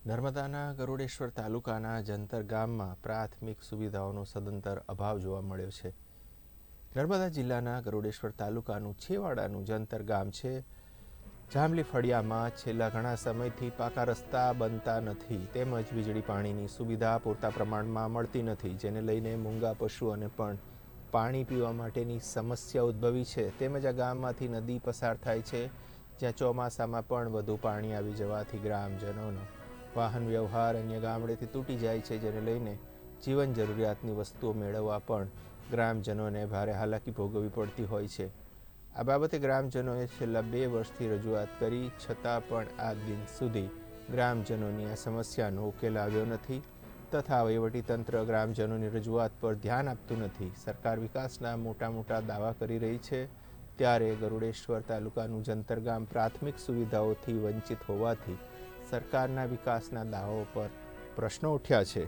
નર્મદાના ગરુડેશ્વર તાલુકાના જંતર ગામમાં પ્રાથમિક સુવિધાઓનો સદંતર અભાવ જોવા મળ્યો છે. નર્મદા જિલ્લાના ગરુડેશ્વર તાલુકાનું છેવાડાનું જંતર ગામ છે. જાંબલી ફળિયામાં છેલ્લા ઘણા સમયથી પાકા રસ્તા બનતા નથી તેમજ વીજળી પાણીની સુવિધા પૂરતા પ્રમાણમાં મળતી નથી, જેને લઈને મૂંગા પશુઓને પણ પાણી પીવા માટેની સમસ્યા ઉદ્ભવી છે. તેમજ આ ગામમાંથી નદી પસાર થાય છે, જ્યાં ચોમાસામાં પણ વધુ પાણી આવી જવાથી ગ્રામજનોનો વાહન વ્યવહાર અન્ય ગામડેથી તૂટી જાય છે, જેને લઈને જીવન જરૂરિયાતની વસ્તુઓ મેળવવા પણ ગ્રામજનોને ભારે હાલાકી ભોગવવી પડતી હોય છે. આ બાબતે ગ્રામજનોએ છેલ્લા બે વર્ષથી રજૂઆત કરી, છતાં પણ આ દિન સુધી ગ્રામજનોની આ સમસ્યાનો ઉકેલ આવ્યો નથી તથા વહીવટીતંત્ર ગ્રામજનોની રજૂઆત પર ધ્યાન આપતું નથી. સરકાર વિકાસના મોટા મોટા દાવા કરી રહી છે, ત્યારે ગરુડેશ્વર તાલુકાનું જંતર ગામ પ્રાથમિક સુવિધાઓથી વંચિત હોવાથી સરકારના વિકાસના દાવાઓ પર પ્રશ્નો ઉઠ્યા છે.